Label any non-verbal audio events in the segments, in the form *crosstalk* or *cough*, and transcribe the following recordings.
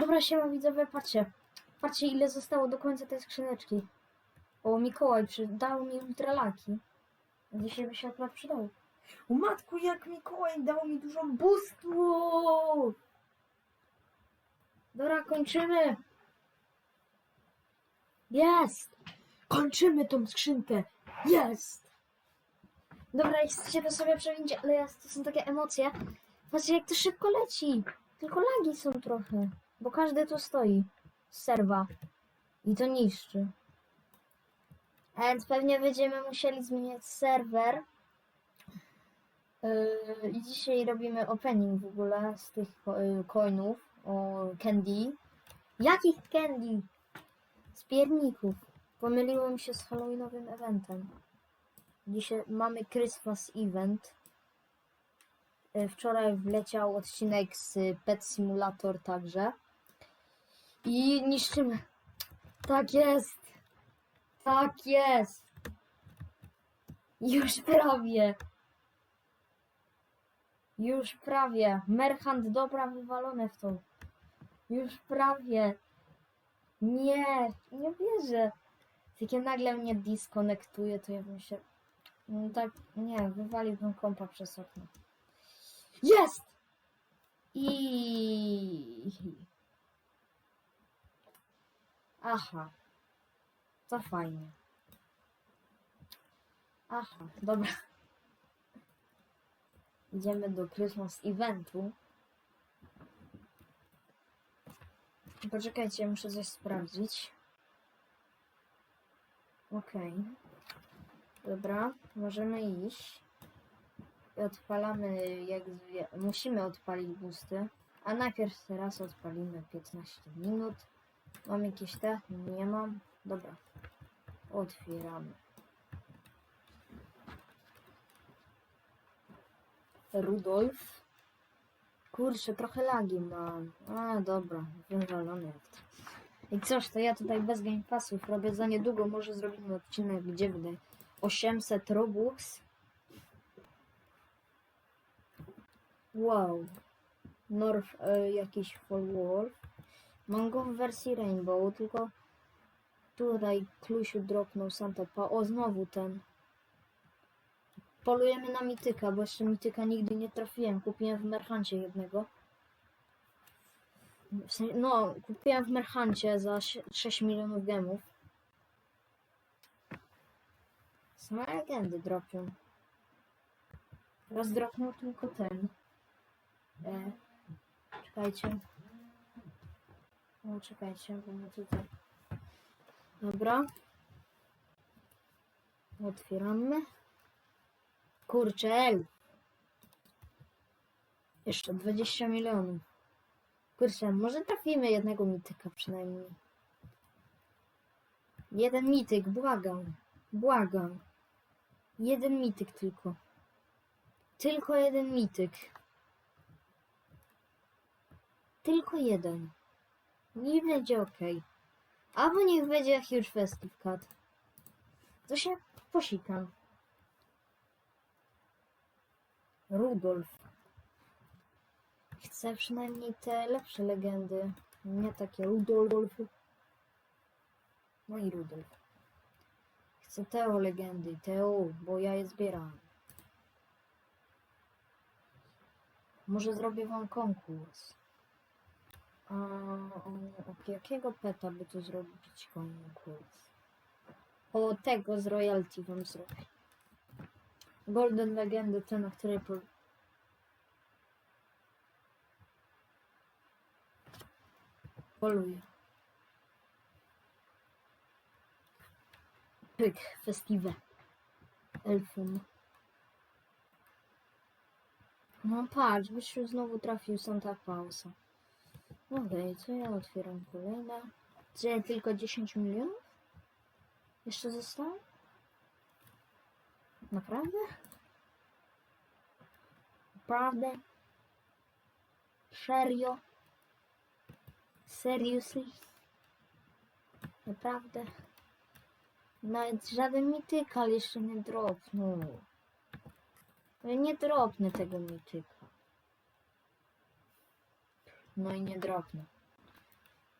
Dobra, siema widzowie, patrzcie. Patrzcie ile zostało do końca tej skrzyneczki. O, Mikołaj dał mi ultralaki. Dzisiaj by się akurat przydał. O matku, jak Mikołaj dał mi dużo boostów! Dobra, kończymy. Jest! Kończymy tą skrzynkę. Jest! Dobra, chcecie to sobie przewinąć, ale ja, to są takie emocje. Patrzcie, jak to szybko leci. Tylko lagi są trochę, bo każdy tu stoi serwa i to niszczy. Więc pewnie będziemy musieli zmieniać serwer. Yy, I dzisiaj robimy opening w ogóle z tych yy, coinów o candy. Jakich candy? Z pierników. Pomyliło mi się z Halloweenowym eventem. Dzisiaj mamy Christmas event. E, Wczoraj wleciał odcinek z Pet Simulator także. I niszczymy. Tak jest. Tak jest. Już prawie. Już prawie. Merchant dobra wywalone w to. Już prawie. Nie, nie wierzę. Takie nagle mnie diskonektuje, to ja bym się... No tak, nie, wywaliłbym kompa przez okno. Jest! I... Aha. To fajnie. Aha, dobra. Idziemy do Christmas eventu. Poczekajcie, muszę coś sprawdzić. Okej. Dobra, możemy iść. I odpalamy, jak musimy odpalić boosty. A najpierw teraz odpalimy 15 minut. Mam jakieś te? Nie mam. Dobra. Otwieramy. Rudolf. Kurczę, trochę lagi mam. A, dobra, wywalony to. I coś, to ja tutaj bez Game Passów robię za niedługo. Może zrobimy odcinek, gdzie wydaje 800 Robux. Wow. North e, jakiś Fall Wolf. Mam go w wersji Rainbow, tylko tutaj Klusiu dropnął Santa Pa. O, znowu ten. Polujemy na mityka, bo jeszcze mityka nigdy nie trafiłem. Kupiłem w Merchancie jednego. W sensie, no, kupiłem w Merchancie za sie- 6 milionów gemów. Same legendy dropią. Teraz dropnął tylko ten. E, czekajcie. O, czekajcie, bo my tutaj. Dobra. Otwieramy. Kurczę, ej. Jeszcze 20 milionów. Kurczę, może trafimy jednego mityka przynajmniej. Jeden mityk, błagam. Błagam. Jeden mityk tylko. Tylko jeden mityk. Tylko jeden. Nie będzie ok. Albo niech będzie Huge Festive Cut. To się posikam. Rudolf. Chcę przynajmniej te lepsze legendy. Nie takie Rudolfy. No i Rudolf. Chcę Teo legendy. Teo, bo ja je zbieram. Może zrobię wam konkurs. A od jakiego peta by tu zrobić konkurs? O tego z royalty wam zrobię. Golden Legendy, te na której po... poluję. Pyk, festiwe. Elfum. No patrz, byś już znowu trafił Santa Pausa. Okej, co ja otwieram kolejne? Gdzie tylko 10 milionów? Jeszcze zostało? Naprawdę? Naprawdę? Serio? Seriously? Naprawdę? Nawet żaden mitykal jeszcze nie dropnął. Ja nie dropnę tego mityka. No i nie dropnę.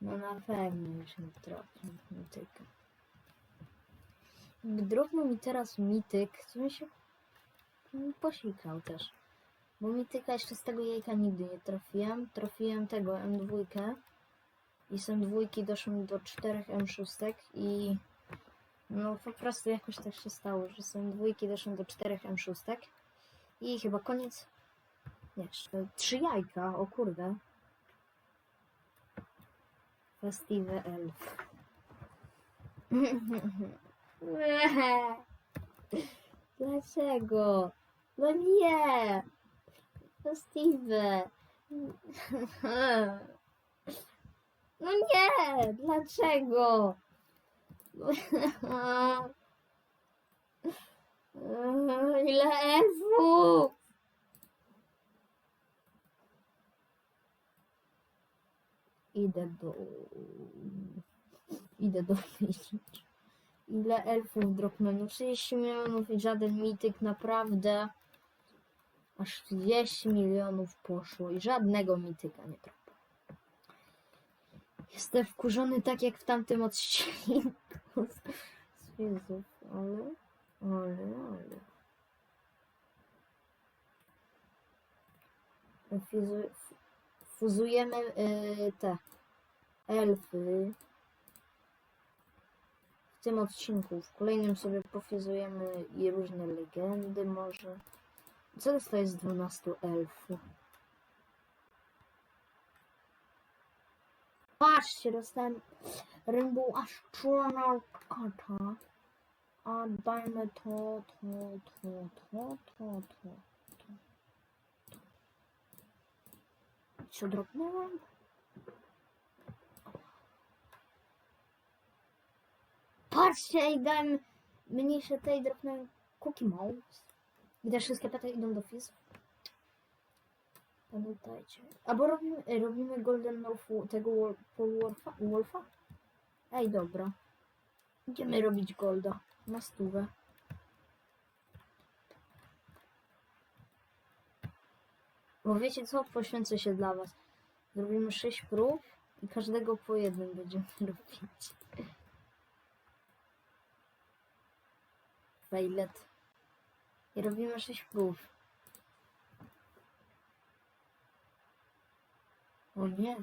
No na pewno już mi dropnął mityka. Dropnął mi teraz mityk, to bym się posikał też. Bo mityka jeszcze z tego jajka nigdy nie trafiłem. Trafiłem tego M2 i są dwójki doszły do 4 M6 i no po prostu jakoś tak się stało, że są dwójki doszły do 4 M6 i chyba koniec. Nie, jeszcze trzy jajka, o kurde. Festive Elf. Dlaczego? No nie! Festive! No nie! Dlaczego? Ile elfów? Idę do... Idę do wyjść. Ile elfów dropnę? No 30 milionów i żaden mityk, naprawdę. Aż 30 milionów poszło i żadnego mityka nie dropa. Jestem wkurzony tak jak w tamtym odcinku *laughs* Fizów, ale... Ale, ale... Fizu, f- fuzujemy y, te elfy w tym odcinku. W kolejnym sobie pofizujemy i różne legendy może. Co to jest 12 elfów? Patrzcie, dostałem Rainbow Astronaut Kata. A dajmy to, to, to, to, to, to, to. Co dropnąłem? Patrzcie, ej, dałem mniejsze tej dropnąłem Cookie Mouse. Gdy wszystkie pety idą do Fizz. Pamiętajcie. Albo robimy, robimy Golden Wolfu, tego Wol- Wolfa, Wolfa? Ej, dobra. Idziemy robić Golda. Na stówę. Bo wiecie co? Poświęcę się dla was. Zrobimy 6 prób i każdego po jednym będziemy *laughs* robić. Failet. I robimy 6 prób. O nie.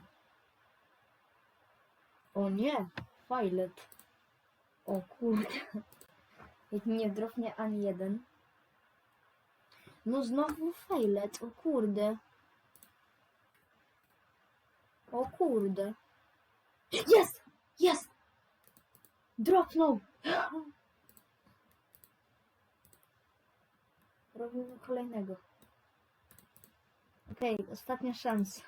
O nie. Failet. O kurde. Jak *laughs* nie drofnie ani jeden. No znowu failet. O kurde. O kurde. Jest! Jest! Dropnął! *gasps* Robimy kolejnego. Okej, ostatnia szansa.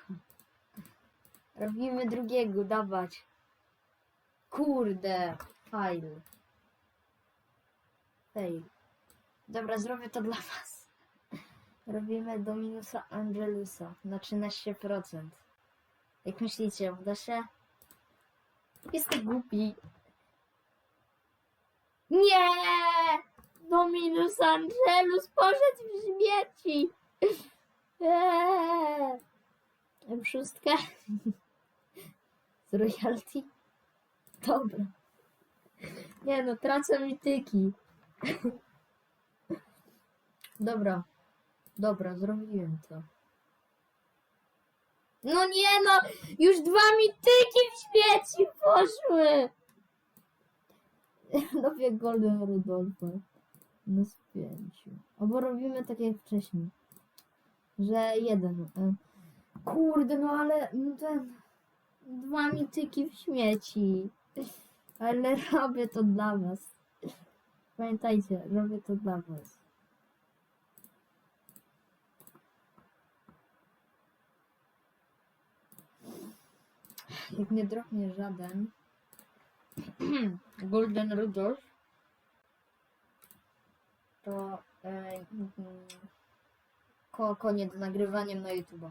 *laughs* Robimy drugiego, dawać. Kurde, fail. Fail. Dobra, zrobię to dla was. Robimy do minusa Angelusa na 13%. Jak myślicie, uda się? Jesteś głupi. Nie! Dominus Angelus poszedł w śmieci. Eee. M6 *laughs* z royalty. Dobra. Nie no, tracę mityki. *laughs* Dobra. Dobra, zrobiłem to. No nie no, już dwa mityki w śmieci poszły. *laughs* Robię Golden Rudolfa na spięciu. Albo robimy tak jak wcześniej. Że jeden. e, Kurde, no ale no ten. Dwa mityki w śmieci. Ale *laughs* robię to dla was. Pamiętajcie, robię to dla was. Jak nie dropnie żaden *clears throat* Golden Rudolph, to e, mm, ko, koniec nagrywaniem na YouTube'a.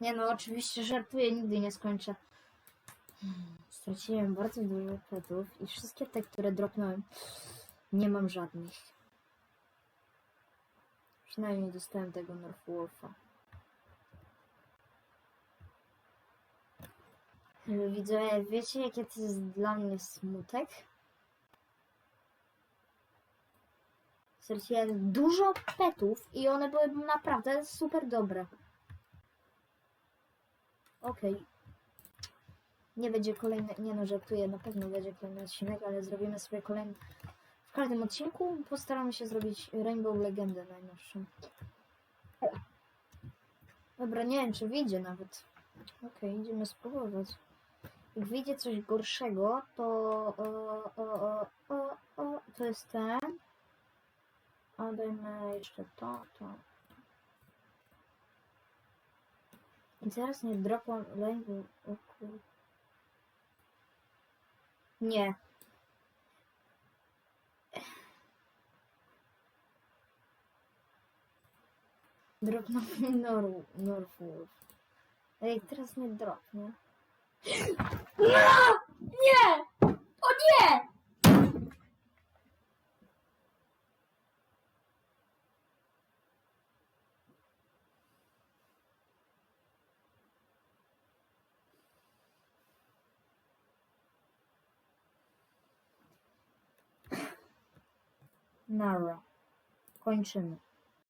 Nie no, oczywiście żartuję, nigdy nie skończę. *clears throat* Straciłem bardzo dużo petów i wszystkie te, które dropnąłem, nie mam żadnych. Przynajmniej dostałem tego Northwolfa. Widzowie, wiecie jakie to jest dla mnie smutek? Straciłem dużo petów i one były naprawdę super dobre. Okej. Nie będzie kolejny, nie no żartuję, na pewno będzie kolejny odcinek, ale zrobimy sobie kolejny. W każdym odcinku postaramy się zrobić Rainbow Legendę najnowszą. Dobra, nie wiem czy wyjdzie nawet. Okej, idziemy spróbować. Jak wyjdzie coś gorszego, to o, o, o, o, to jest ten. A dajmy jeszcze to, to. I teraz nie dropam kur... Nie. Dropnął Nor *laughs* Norwolf. Ej, teraz nie dropnie. Nie! Nie! O nie! Nara. Kończymy.